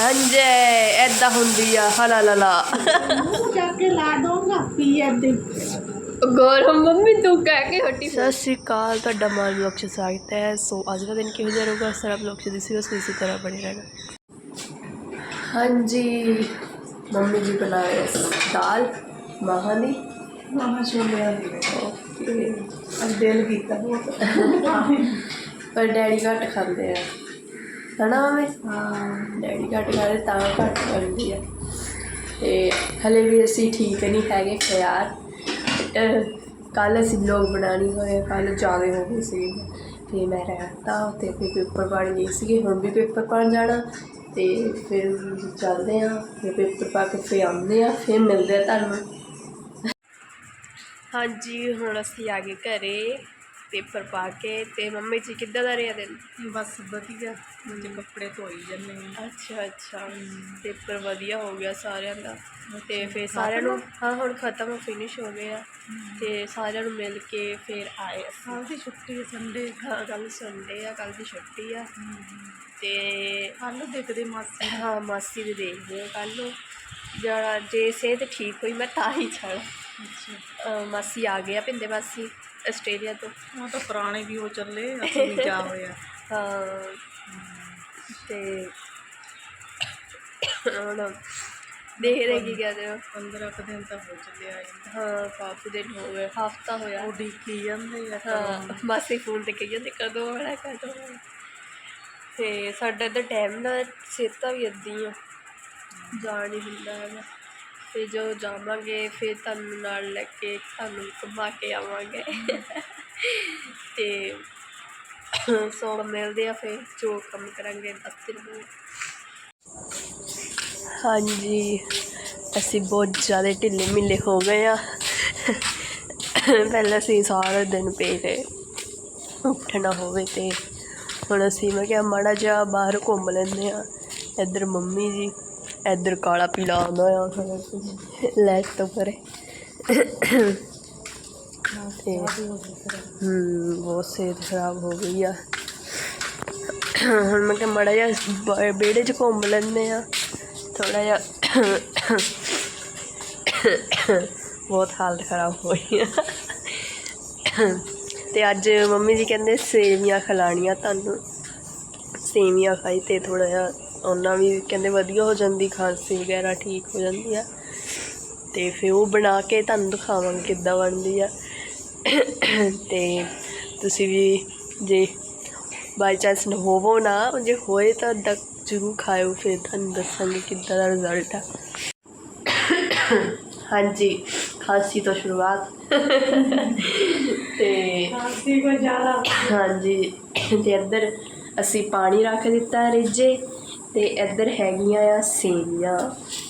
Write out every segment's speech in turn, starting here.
ਹਾਂਜੀ ਐਦਾਂ ਹੁੰਦੀ ਆ ਹਲਾ ਲਾ ਲਾ। ਮੂੰਹ ਜਾ ਕੇ ਲਾ ਦਊਂਗਾ ਪੀ ਐਦੇ। ਗੌਰਵ ਮੰਮੀ ਤੂੰ ਕਹਿ ਕੇ ਹੱਟੀ। ਸਤਿ ਸ਼੍ਰੀ ਅਕਾਲ ਤੁਹਾਡਾ ਮਾਲ ਬਲੌਗ 'ਚ ਸਵਾਗਤ ਹੈ। ਸੋ ਅੱਜ ਦਾ ਦਿਨ ਕਿਹੋ ਜਿਹਾ ਰਹੂਗਾ? ਸਾਰਾ ਬਲੌਗ 'ਚ ਦਿਸੇਗਾ ਸੋ ਇਸੇ ਤਰ੍ਹਾਂ ਬਣੇ ਰਹਿਣਾ। ਹਾਂਜੀ ਮੰਮੀ ਜੀ ਬਣਾਏ ਦਾਲ ਮਾਹਾਂ ਦੀ ਮਾਮਾ ਛੋਲਿਆ ਦੀ ਓਕੇ। ਅੱਜ ਦਿਲ ਕੀਤਾ ਬਹੁਤ। ਪਰ ਡੈਡੀ ਘੱਟ ਖਾਂਦੇ ਆ। ਹਨਾ ਮੰਮੀ? ਹਾਂ, ਡੈਡੀ ਘੱਟ ਖਾਂਦੇ ਤਾਂ ਘੱਟ ਬਣਦੀ ਆ। ਤੇ ਹਲੇ ਵੀ ਅਸੀਂ ਠੀਕ ਨਹੀਂ ਹੈਗੇ ਖਿਆਰ ਕੱਲ ਅਸੀਂ ਲੋਗ ਬਣਾਣੀ ਹੋਏ ਕੱਲ ਜ਼ਿਆਦਾ ਹੋ ਗਏ ਸੀ। ਫਿਰ ਮੈਂ ਰਹਿਤਾ ਤੇ ਫਿਰ ਪੇਪਰ ਪੜ੍ਹਨ ਗਈ ਸੀਗੇ, ਹੁਣ ਵੀ ਪੇਪਰ ਪੜ੍ਹਨ ਜਾਣਾ। ਤੇ ਫਿਰ ਚੱਲਦੇ ਆ ਫਿਰ ਪੇਪਰ ਪਾ ਕੇ ਫਿਰ ਆਉਂਦੇ ਆ ਫਿਰ ਮਿਲਦੇ ਆ ਤੁਹਾਨੂੰ। ਹਾਂਜੀ, ਹੁਣ ਅਸੀਂ ਆ ਗਏ ਘਰੇ। ਪੇਪਰ ਪਾ ਕੇ ਤੇ ਮੰਮੀ ਜੀ ਕਿੱਦਾਂ ਦਾ ਰਿਹਾ ਦਿਨ? ਬਸ ਵਧੀਆ ਮੁੰਡੇ ਕੱਪੜੇ ਧੋਈ ਜੰਨੇ ਅੱਛਾ ਅੱਛਾ। ਪੇਪਰ ਵਧੀਆ ਹੋ ਗਿਆ ਸਾਰਿਆਂ ਦਾ। ਤੇ ਫਿਰ ਸਾਰਿਆਂ ਨੂੰ ਹਾਂ ਹੁਣ ਖਤਮ ਫਿਨਿਸ਼ ਹੋ ਗਏ ਆ। ਤੇ ਸਾਰਿਆਂ ਨੂੰ ਮਿਲ ਕੇ ਫਿਰ ਆਏ ਕੱਲ ਦੀ ਛੁੱਟੀ ਸੰਡੇ। ਹਾਂ ਕੱਲ ਸੰਡੇ ਆ ਕੱਲ ਦੀ ਛੁੱਟੀ ਆ। ਤੇ ਕੱਲ ਦੇਖਦੇ ਮਾਸੀ ਹਾਂ ਮਾਸੀ ਦੇ ਦੇਖਦੇ ਆ ਕੱਲ ਨੂੰ। ਜਿਹੜਾ ਜੇ ਸਿਹਤ ਠੀਕ ਹੋਈ ਮੈਂ ਤਾਂ ਹੀ ਅੱਛਾ। ਮਾਸੀ ਆ ਗਏ ਆ ਪਿੰਦੇ ਮਾਸੀ। ਆਸਟ੍ਰੇਲੀਆ ਤੋਂ। ਉਹ ਤਾਂ ਪੁਰਾਣੇ ਵੀ ਹੋ ਚੱਲੇ ਅਸੀਂ ਵੀ ਜਾ ਹੋਇਆ ਹਾਂ। ਤੇ ਹੁਣ ਦੇਖਦੇ ਕੀ ਕਹਦੇ ਹੋ? 15 ਕੁ ਦਿਨ ਤਾਂ ਹੋ ਚੱਲੇ ਆਏ ਨੂੰ। ਹਾਂ ਕਾਫੀ ਦਿਨ ਹੋ ਗਏ ਹਫਤਾ ਹੋਇਆ। ਉਹ ਡੀਕੀ ਜਾਂਦੇ ਆ ਹਾਂ ਮਾਸੀ ਫੋਨ ਤੇ ਕਹੀ ਜਾਂਦੇ ਕਦੋਂ ਆਉਣਾ ਕਦੋਂ ਤੇ ਸਾਡਾ ਇੱਧਰ ਟਾਈਮ ਨਾਲ ਸਿਹਤਾਂ ਵੀ ਅੱਧੀ ਆ ਜਾਣ ਹੀ ਹੁੰਦਾ ਹੈਗਾ। ਤੇ ਜੋ ਜਾਵਾਂਗੇ, ਫਿਰ ਤੁਹਾਨੂੰ ਨਾਲ ਲੈ ਕੇ, ਤੁਹਾਨੂੰ ਘੁਮਾ ਕੇ ਆਵਾਂਗੇ। ਤੇ ਸੋਣ ਮਿਲਦੇ ਆ ਫਿਰ, ਜੋ ਕੰਮ ਕਰਾਂਗੇ ਦੱਸਦੇ ਰਹੋ ਹਾਂਜੀ, ਅਸੀਂ ਬਹੁਤ ਜ਼ਿਆਦਾ ਢਿੱਲੇ ਮਿੱਲੇ ਹੋ ਗਏ ਆ। ਪਹਿਲਾਂ ਅਸੀਂ ਸਾਰਾ ਦਿਨ ਪਏ ਰਹੇ ਉੱਠਣਾ ਹੋਵੇ ਤੇ ਹੁਣ ਅਸੀਂ ਮੈਂ ਕਿਹਾ ਮਾੜਾ ਜਿਹਾ ਬਾਹਰ ਘੁੰਮ ਲੈਂਦੇ ਆ। ਇੱਧਰ ਮੰਮੀ ਜੀ ਇੱਧਰ ਕਾਲਾ ਪੀਲਾ ਆਉਂਦਾ ਆ ਸਾਰਾ ਕੁਝ ਲੈਟ ਤੋਂ ਪਰੇ। ਤੇ, ਹੂੰ, ਬਹੁਤ ਸਿਹਤ ਖਰਾਬ ਹੋ ਗਈ ਆ। ਹੁਣ ਮੈਂ ਕਿਹਾ ਮਾੜਾ ਜਿਹਾ ਬ- ਵਿਹੜੇ 'ਚ ਘੁੰਮ ਲੈਂਦੇ ਆ। ਥੋੜਾ ਜਿਹਾ ਬਹੁਤ ਹਾਲਤ ਖਰਾਬ ਹੋਈ ਆ। ਤੇ ਅੱਜ ਮੰਮੀ ਜੀ ਕਹਿੰਦੇ ਸੇਵੀਆਂ ਖਿਲਾਣੀਆਂ ਤੁਹਾਨੂੰ। ਸੇਵੀਆਂ ਖਾਈ ਤੇ ਥੋੜਾ ਜਿਹਾ ਉਹਨਾਂ ਵੀ ਕਹਿੰਦੇ ਵਧੀਆ ਹੋ ਜਾਂਦੀ ਖਾਂਸੀ ਵਗੈਰਾ ਠੀਕ ਹੋ ਜਾਂਦੀ ਆ। ਤੇ ਫਿਰ ਉਹ ਬਣਾ ਕੇ ਤੁਹਾਨੂੰ ਦਿਖਾਵਾਂਗੇ ਕਿੱਦਾਂ ਬਣਦੀ ਆ। ਤੇ ਤੁਸੀਂ ਵੀ ਜੇ ਬਾਈ ਚਾਂਸ ਨਾ ਹੋਵੋ ਨਾ ਜੇ ਹੋਏ ਤਾਂ ਦ ਜ਼ਰੂਰ ਖਾਇਓ ਫਿਰ ਤੁਹਾਨੂੰ ਦੱਸਾਂਗੇ ਕਿੱਦਾਂ ਦਾ ਰਿਜ਼ਲਟ ਆ। ਹਾਂਜੀ ਖਾਂਸੀ ਤੋਂ ਸ਼ੁਰੂਆਤ। ਤੇ ਖਾਂਸੀ ਕੋ ਜ਼ਿਆਦਾ। ਹਾਂਜੀ ਤੇ ਇੱਧਰ ਅਸੀਂ ਪਾਣੀ ਰੱਖ ਦਿੱਤਾ ਰਿੱਝੇ ਤੇ ਇੱਧਰ ਹੈਗੀਆਂ ਆ ਸੇਵੀਆਂ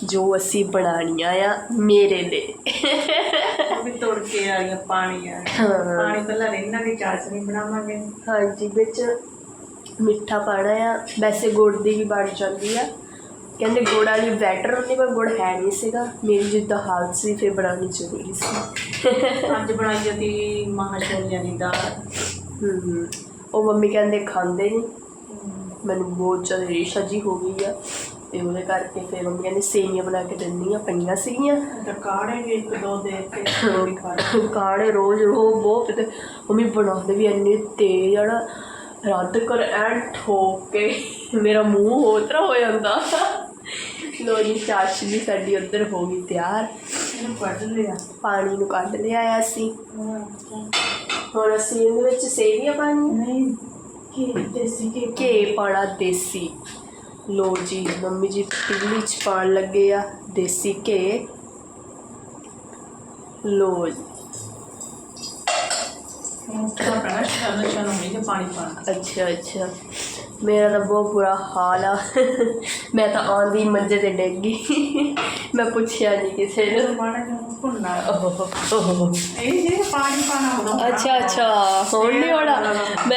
ਜੋ ਅਸੀਂ ਬਣਾਉਣੀਆਂ ਆ ਮੇਰੇ ਲਈ। ਉਹ ਵੀ ਤੋੜ ਕੇ ਆ ਗਿਆ ਪਾਣੀ ਆ ਹਾਂ। ਪਾਣੀ ਪਹਿਲਾਂ ਰਹਿਣਾ ਦੀ ਚਾਸ਼ਨੀ ਬਣਾਵਾਂਗੇ। ਹਾਂਜੀ ਵਿੱਚ ਮਿੱਠਾ ਪਾਣਾ ਆ। ਵੈਸੇ ਗੁੜ ਦੀ ਵੀ ਬਣ ਜਾਂਦੀ ਆ। ਕਹਿੰਦੇ ਗੁੜ ਵਾਲੀ ਬੈਟਰ ਹੁੰਦੀ ਪਰ ਗੁੜ ਹੈ ਨਹੀਂ ਸੀਗਾ। ਮੇਰੀ ਜਿੱਦਾਂ ਹਾਲਤ ਸੀ ਫਿਰ ਬਣਾਉਣੀ ਜ਼ਰੂਰੀ ਸੀ। ਅੱਜ ਬਣਾਈ ਜਾਂਦੀ ਮਾਂ ਛੋਲਿਆਂ ਦੀ ਦਾਲ। ਹੂੰ ਹੂੰ। ਉਹ ਮੰਮੀ ਕਹਿੰਦੇ ਖਾਂਦੇ ਨਹੀਂ ਮੈਨੂੰ ਬਹੁਤ ਜ਼ਿਆਦਾ ਰੇਸ਼ਾ ਜੀ ਹੋ ਗਈ ਆ। ਤੇ ਉਹਦੇ ਕਰਕੇ ਫਿਰ ਮੰਮੀ ਕਹਿੰਦੇ ਸੇਵੀਆਂ ਬਣਾ ਕੇ ਦਿੰਦੀਆਂ ਪਈਆਂ ਸੀਗੀਆਂ। ਤਾਂ ਕਾੜੇ ਵੀ ਇੱਕ ਦੋ ਦੇ ਕੇ ਰੋਟੀ ਖਾ। ਕਾੜੇ ਰੋਜ਼ ਰੋ ਬਹੁਤ ਤੇ ਮੰਮੀ ਬਣਾਉਂਦੇ ਵੀ ਇੰਨੇ ਤੇਜ਼ ਆ ਨਾ ਰੱਦ ਕਰ ਐਨ ਠੋਕ ਕੇ ਮੇਰਾ ਮੂੰਹ ਹੋਰ ਤਰ੍ਹਾਂ ਹੋ ਜਾਂਦਾ। ਲੋ ਜੀ ਚਾਸ਼ਨੀ ਸਾਡੀ ਉੱਧਰ ਹੋ ਗਈ ਤਿਆਰ। ਇਹਨੂੰ ਕੱਢ ਲਿਆ। ਪਾਣੀ ਨੂੰ ਕੱਢ ਲਿਆ ਅਸੀਂ। ਹੁਣ ਅਸੀਂ ਇਹਦੇ ਵਿੱਚ ਸੇਵੀਆਂ ਪਾਣੀ ਨਹੀਂ। ਦੇਸੀ ਕੀ ਘੇ ਪਾਣਾ ਦੇਸੀ। ਲੋ ਜੀ ਮੰਮੀ ਜੀ ਪੀਲੀ ਚ ਪਾਣ ਲੱਗੇ ਆ ਦੇਸੀ ਘੇ। ਲੋ ਅੱਛਾ ਅੱਛਾ। ਮੇਰਾ ਤਾਂ ਬਹੁਤ ਬੁਰਾ ਹਾਲ ਆ। ਮੈਂ ਤਾਂ ਆਉਂਦੀ ਮੰਜੇ ਤੇ ਡਿੱਗ ਗਈ। ਮੈਂ ਪੁੱਛਿਆ ਨਹੀਂ ਕਿਸੇ ਨੂੰ। ਭੁੰਨਾ ਓਹ, ਇਹ ਜੇ ਪਾਣੀ ਪਾਣਾ ਹੁੰਦਾ। ਅੱਛਾ ਅੱਛਾ। ਹੁਣ ਨਹੀਂ ਹੋਣਾ ਮੈਂ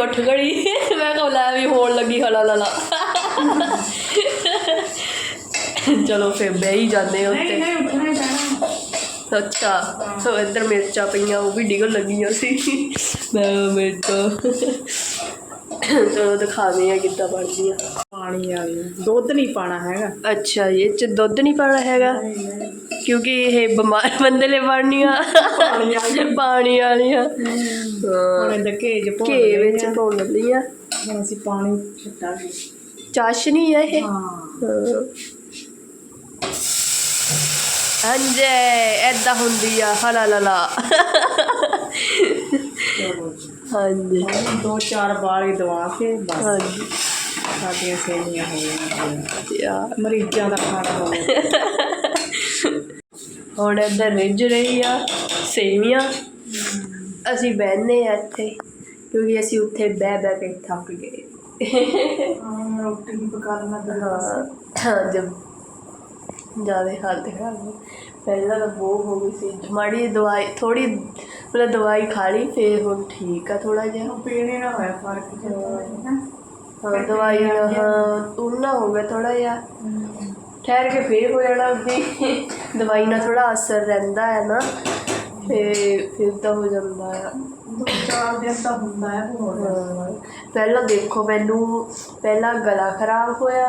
ਉੱਠ ਗਈ। ਮੈਂ ਕਹਾਂ ਲੈ ਵੀ ਹੋਣ ਲੱਗੀ ਹਲਾ ਲਾ ਲਾ। ਚਲੋ ਫਿਰ ਬਹਿ ਹੀ ਜਾਂਦੇ ਹਾਂ ਨਹੀਂ ਉੱਤੇ ਨਹੀਂ ਉੱਠਣਾ ਹੀ ਪੈਣਾ। ਅੱਛਾ ਸੋ ਇੱਧਰ ਮਿਰਚਾਂ ਪਈਆਂ ਉਹ ਵੀ ਡਿਗਣ ਲੱਗੀਆਂ ਸੀ। ਮੈਂ ਮਿਰਚ ਚਲੋ ਦਿਖਾਵੇਂ ਆ ਕਿੱਦਾਂ ਬਣਦੀਆਂ। ਪਾਣੀ ਵਾਲੀ ਦੁੱਧ ਨਹੀਂ ਪਾਣਾ ਹੈਗਾ। ਅੱਛਾ ਇਹ ਚ ਦੁੱਧ ਨਹੀਂ ਪਾਣਾ ਹੈਗਾ? ਕਿਉਂਕਿ ਇਹ ਬਿਮਾਰ ਬੰਦੇ ਲਈ ਬਣਨੀਆਂ। ਪਾਣੀ ਪਾਣੀ ਵਾਲੀਆਂ। ਹਾਂ ਇਹਦਾ ਘੇ ਚ ਭੁੰਨ ਘੇ ਵਿੱਚ ਲੈਂਦੇ ਆ। ਪਾਉਣ ਲਈਆਂ ਹੁਣ ਅਸੀਂ ਪਾਣੀ ਛੱਡਾਂਗੇ। ਚਾਸ਼ਨੀ ਹੈ ਇਹ? ਹਾਂ। ਹਾਂ। ਹਾਂਜੀ ਐਦਾਂ ਹੁੰਦੀ ਆ ਹਲਾ ਲਲਾ ਚਲੋ ਜੀ। ਹਾਂਜੀ। ਹੁਣ ਦੋ ਚਾਰ ਬਾਰੀ ਦਵਾ ਕੇ ਬਸ। ਹਾਂਜੀ। ਸਾਡੀਆਂ ਸੇਵੀਆਂ ਹੋ ਗਈਆਂ ਯਾਰ ਮਰੀਜ਼ਾਂ ਦਾ ਖਾਣਾ ਹੋ ਗਿਆ ਹੁਣ ਇੱਧਰ ਰਿੱਝ ਰਹੀ ਆ ਸੇਵੀਆਂ। ਅਸੀਂ ਬਹਿਨੇ ਆ ਇੱਥੇ ਕਿਉਂਕਿ ਅਸੀਂ ਉੱਥੇ ਬਹਿ ਬਹਿ ਕੇ ਥੱਕ ਗਏ। ਹਾਂ ਰੋਟੀ ਵੀ ਪਕਾ ਲੈਣਾ ਹਾਂ ਜਬ ਜ਼ਿਆਦਾ ਹਾਲਤ ਖਰਾਬ ਹੋ। ਪਹਿਲਾਂ ਤਾਂ ਬਹੁਤ ਹੋ ਗਈ ਸੀ। ਮਾੜੀ ਜਿਹੀ ਦਵਾਈ ਥੋੜੀ ਮਤਲਬ ਦਵਾਈ ਖਾ ਲਈ ਫਿਰ ਹੁਣ ਠੀਕ ਆ ਥੋੜਾ ਜਿਹਾ। ਪੀਣੇ ਨਾ ਹੋਇਆ ਫ਼ਰਕ ਜਦੋਂ ਨਾ। ਹਾਂ ਦਵਾਈ ਨਾਲ ਹਾਂ ਤੁਰਨਾ ਹੋ ਗਿਆ ਥੋੜਾ ਜਿਹਾ। ਠਹਿਰ ਕੇ ਫੇਰ ਹੋ ਜਾਣਾ ਵੀ ਦਵਾਈ ਨਾਲ ਥੋੜਾ ਅਸਰ ਰਹਿੰਦਾ ਹੈ ਨਾ ਤੇ ਫਿਰ ਤਾਂ ਹੋ ਜਾਂਦਾ ਦੋ ਚਾਰ ਦਿਨ ਤਾਂ ਹੁੰਦਾ ਹੈ ਹੋਰ। ਹਾਂ। ਪਹਿਲਾਂ ਦੇਖੋ ਮੈਨੂੰ ਪਹਿਲਾਂ ਗਲਾ ਖਰਾਬ ਹੋਇਆ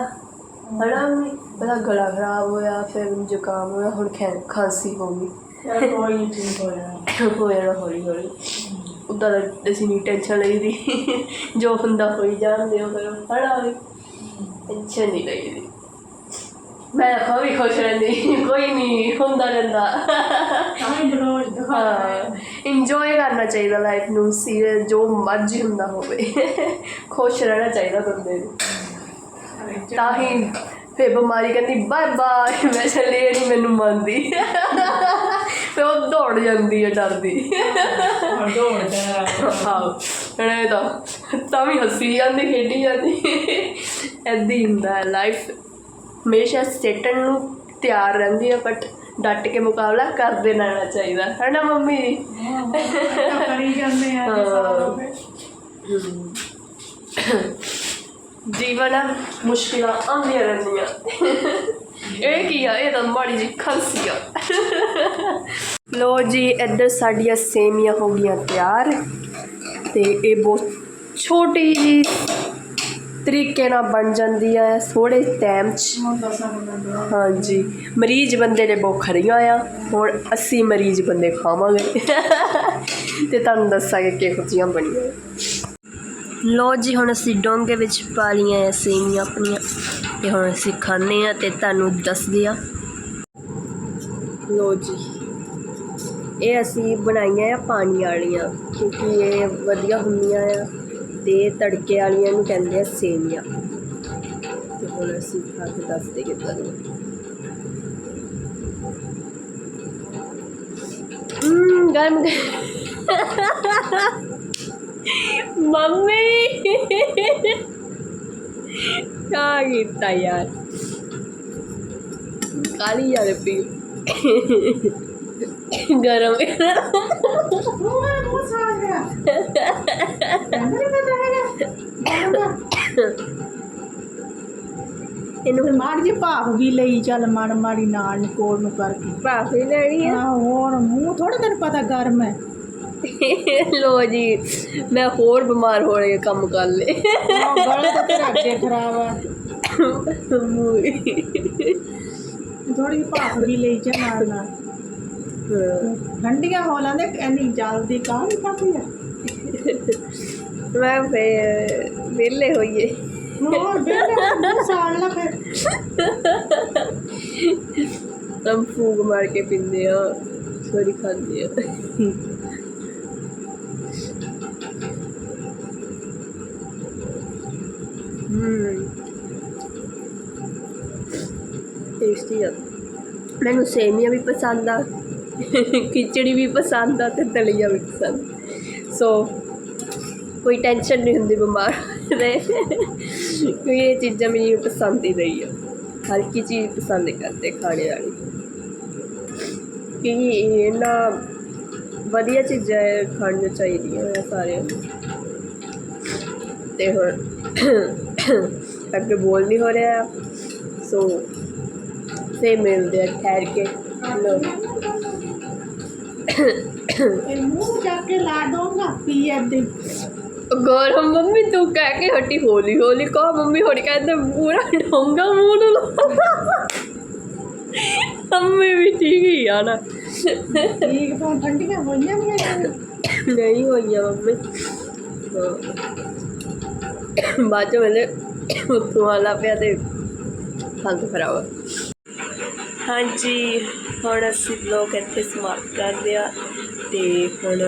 ਮੰਮੀ? ਪਹਿਲਾਂ ਗਲਾ ਖਰਾਬ ਹੋਇਆ ਫਿਰ ਮੈਨੂੰ ਜ਼ੁਕਾਮ ਹੋਇਆ ਹੁਣ ਖੈ ਖਾਂਸੀ ਹੋ ਗਈ। ਕੋਈ ਨਹੀਂ ਠੀਕ ਹੋ ਜਾਣਾ। ਹੋ ਜਾਣਾ ਹੌਲੀ ਹੌਲੀ। ਉੱਦਾਂ ਅਸੀਂ ਨਹੀਂ ਟੈਨਸ਼ਨ ਲਈਦੀ ਜੋ ਹੁੰਦਾ ਹੋਈ ਜਾਂਦੇ ਉਹ ਕਰੋ ਹਣਾ ਵੀ। ਟੈਨਸ਼ਨ ਨਹੀਂ ਲਈਦੀ ਮੈਂ ਤਾਂ ਵੀ ਖੁਸ਼ ਰਹਿੰਦੀ ਕੋਈ ਨਹੀਂ ਹੁੰਦਾ ਰਹਿੰਦਾ ਤਾਂ ਹੀ ਬਲੋਜ ਦਿਖਾ ਹਾਂ ਇੰਜੋਏ ਕਰਨਾ ਚਾਹੀਦਾ ਲਾਈਫ ਨੂੰ ਸੀਰੀਅਸ ਜੋ ਮਰਜ਼ੀ ਹੁੰਦਾ ਹੋਵੇ ਖੁਸ਼ ਰਹਿਣਾ ਚਾਹੀਦਾ ਬੰਦੇ ਨੂੰ ਤਾਂ ਹੀ ਫੇ ਬਿਮਾਰੀ ਕਹਿੰਦੀ ਬਾਏ ਬਾਏ ਮੈਂ ਚੱਲੀ ਨਹੀਂ ਮੈਨੂੰ ਮੰਨਦੀ ਫੇ ਉਹ ਦੌੜ ਜਾਂਦੀ ਹੈ ਡਰਦੀ ਦੌੜ ਜਾ ਹਾਂ ਇਹ ਤਾਂ ਤਾਂ ਵੀ ਹੱਸੀ ਜਾਂਦੀ ਖੇਡੀ ਜਾਂਦੀ ਐਦਾਂ ਹੁੰਦਾ ਹੈ ਲਾਈਫ ਹਮੇਸ਼ਾ ਸਟੇਟਨ ਨੂੰ ਤਿਆਰ ਰਹਿੰਦੀ ਆ ਬਟ ਡਟ ਕੇ ਮੁਕਾਬਲਾ ਕਰਦੇ ਰਹਿਣਾ ਚਾਹੀਦਾ। ਹੈ ਨਾ ਮੰਮੀ? ਜੀ ਕਰੀ ਜਾਂਦੇ ਆ ਹਾਂ। ਸਾਲ ਜੀਵਨ ਆ, ਮੁਸ਼ਕਿਲਾਂ ਆਉਂਦੀਆਂ ਰਹਿੰਦੀਆਂ। ਇਹ ਕੀ ਆ? ਇਹ ਤਾਂ ਮਾੜੀ ਜੀ ਖਾਂਸੀ ਆ। ਲੋ ਜੀ, ਇੱਧਰ ਸਾਡੀਆਂ ਸੇਮੀਆਂ ਹੋ ਗਈਆਂ ਤਿਆਰ, ਤੇ ਇਹ ਬਹੁਤ ਛੋਟੀ ਜੀ ਤਰੀਕੇ ਨਾਲ ਬਣ ਜਾਂਦੀ ਹੈ ਥੋੜੇ ਟਾਈਮ 'ਚ। ਹਾਂਜੀ। ਮਰੀਜ਼ ਬੰਦੇ ਨੇ ਬਹੁਤ ਆ। ਹੁਣ 80 ਮਰੀਜ਼ ਬੰਦੇ ਖਾਵਾਂਗੇ ਤੇ ਤੁਹਾਨੂੰ ਦੱਸਾਂਗੇ ਕਿਹੋ ਜਿਹੀਆਂ ਬਣੀਆਂ ਲੋ ਜੀ, ਹੁਣ ਅਸੀਂ ਡੋਂਗੇ ਵਿੱਚ ਪਾ ਲਈਆਂ ਆ ਸੇਵੀਆਂ ਆਪਣੀਆਂ। ਤੇ ਹੁਣ ਅਸੀਂ ਖਾਣੇ ਆ ਤੇ ਤੁਹਾਨੂੰ ਦੱਸਦੇ ਆ ਲੋ ਜੀ। ਇਹ ਅਸੀਂ ਬਣਾਈਆਂ ਆ ਪਾਣੀ ਵਾਲੀਆਂ, ਕਿਉਂਕਿ ਇਹ ਵਧੀਆ ਹੁੰਦੀਆਂ ਆ। ਤੇ ਤੜਕੇ ਵਾਲੀਆਂ ਨੂੰ ਕਹਿੰਦੇ ਆ ਸੇਵੀਆਂ। ਤੇ ਹੁਣ ਅਸੀਂ ਖਾ ਕੇ ਦੱਸਦੇ ਕਿੱਦਾਂ ਦੀਆਂ ਹਮ ਗਰਮ ਮੰਮੀ! ਕਾ ਕੀਤਾ ਯਾਰ। ਕਾਲੀ ਯਾਰ ਪੀ ਗਰਮ ਬਹੁਤ ਸਾਲ ਗਿਆ ਕਹਿੰਦਾ ਨਹੀਂ ਪਤਾ ਹੈਗਾ ਇਹਨੂੰ ਮਾਰ ਜੀ ਭਾਫ ਵੀ ਲਈ ਚੱਲ ਮਨ ਮਾੜੀ ਨਾਲ ਨੂੰ ਕੋਲ ਨੂੰ ਕਰਕੇ ਭਾਫੀ ਲੈਣੀ ਆ ਹਾਂ ਹੋਰ ਮੂੰਹ ਥੋੜਾ ਤੈਨੂੰ ਪਤਾ ਗਰਮ ਹੈ ਲੋ ਜੀ ਮੈਂ ਹੋਰ ਬਿਮਾਰ ਹੋ ਰਹੀ ਕੰਮ ਕਰ ਲੇ ਹਾਂ, ਗਲਾ ਤਾਂ ਤੇਰਾ ਅੱਗੇ ਖਰਾਬ ਆ ਥੋੜੀ ਜਿਹੀ ਭਾਫ ਵੀ ਲਈ ਚੱਲ ਨਾਲ ਨਾਲ ਠੰਡੀਆਂ ਹੋ ਲੈਂਦੇ ਇੰਨੀ ਜਲਦੀ ਕਾਹਲੀ ਕਾਹਦੀ ਆ? ਮੈਂ ਫੇ ਵਿਹਲੇ ਹੋਈਏ। ਹੋਰ ਬੇਟਾ ਸਾਲ ਨਾ ਫਿਰ। ਹਮ ਫੂਕ ਮਾਰ ਕੇ ਪੀਂਦੇ ਆ ਸੋਰੀ ਖਾਂਦੇ ਆ। ਹਮ ਟੇਸਟੀ ਆ। ਮੈਨੂੰ ਸੇਮੀਆਂ ਵੀ ਪਸੰਦ ਆ। ਖਿਚੜੀ ਵੀ ਪਸੰਦ ਆ ਤੇ ਦਲੀਆ ਵੀ ਪਸੰਦ। ਸੋ ਕੋਈ ਟੈਨਸ਼ਨ ਨਹੀਂ ਹੁੰਦੀ ਬਿਮਾਰ ਦੇ। ਕਿਉਂਕਿ ਇਹ ਚੀਜ਼ਾਂ ਮੈਨੂੰ ਪਸੰਦ ਹੀ ਰਹੀ ਆ। ਹਰ ਕੀ ਚੀਜ਼ ਪਸੰਦ ਕਰਦੇ ਖਾਣੇ ਵਾਲੀ। ਕਿਉਂਕਿ ਇਹ ਨਾ ਵਧੀਆ ਚੀਜ਼ਾਂ ਹੈ ਖਾਣੀਆਂ ਚਾਹੀਦੀਆਂ ਹੈ ਸਾਰਿਆਂ ਨੂੰ। ਤੇ ਹੁਣ ਅੱਗੇ ਬੋਲ ਨਹੀਂ ਹੋ ਰਿਹਾ। ਸੋ ਫੇ ਮਿਲਦੇ ਆ ਠਹਿਰ ਕੇ। ਲੋ ਇਹ ਮੂੰਹ ਚੱਕ ਕੇ ਲਾ ਦਊਂਗਾ ਪੀ ਐਫ ਦੇ। ਗੌਰਵ ਮੰਮੀ ਤੂੰ ਕਹਿ ਕੇ ਹਟੀ ਹੌਲੀ ਹੌਲੀ ਕਹ ਮੰਮੀ ਹੌਲੀ ਕਹਿੰਦੇ ਪੂਰਾ ਡੋਂਗਾ ਮੂੰਹ ਨੂੰ ਲਾ ਮੰਮੀ ਵੀ ਠੀਕ ਹੀ ਆ ਨਾ। ਠੀਕ ਤੋਂ ਠੰਡੀਆਂ ਹੋਈਆਂ ਵੀ ਨਹੀਂ ਹੋਈਆਂ ਮੰਮੀ। ਹਾਂ। ਬਾਅਦ ਚ ਮੈਨੇ ਉੱਤੋਂ ਆਲਾ ਪਿਆ ਤੇ ਹਾਲਤ ਖਰਾਬ। ਹਾਂਜੀ, ਹੁਣ ਅਸੀਂ ਬਲੌਗ ਇੱਥੇ ਸਮਾਪਤ ਕਰਦੇ ਆ ਤੇ ਹੁਣ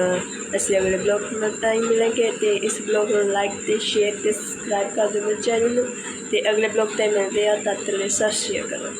ਅਸੀਂ ਅਗਲੇ ਬਲੌਗ ਨਾਲ ਟਾਈਮ ਮਿਲਾਂਗੇ ਤੇ ਇਸ ਬਲੌਗ ਨੂੰ ਲਾਈਕ ਤੇ ਸ਼ੇਅਰ ਤੇ ਸਬਸਕ੍ਰਾਈਬ ਕਰ ਦਿਓ ਮੇਰੇ ਚੈਨਲ ਨੂੰ ਤੇ ਅਗਲੇ ਬਲੌਗ ਤੇ ਮਿਲਦੇ ਆ ਤਦ ਤੱਕ ਲਈ ਸਤਿ ਸ਼੍ਰੀ ਅਕਾਲ।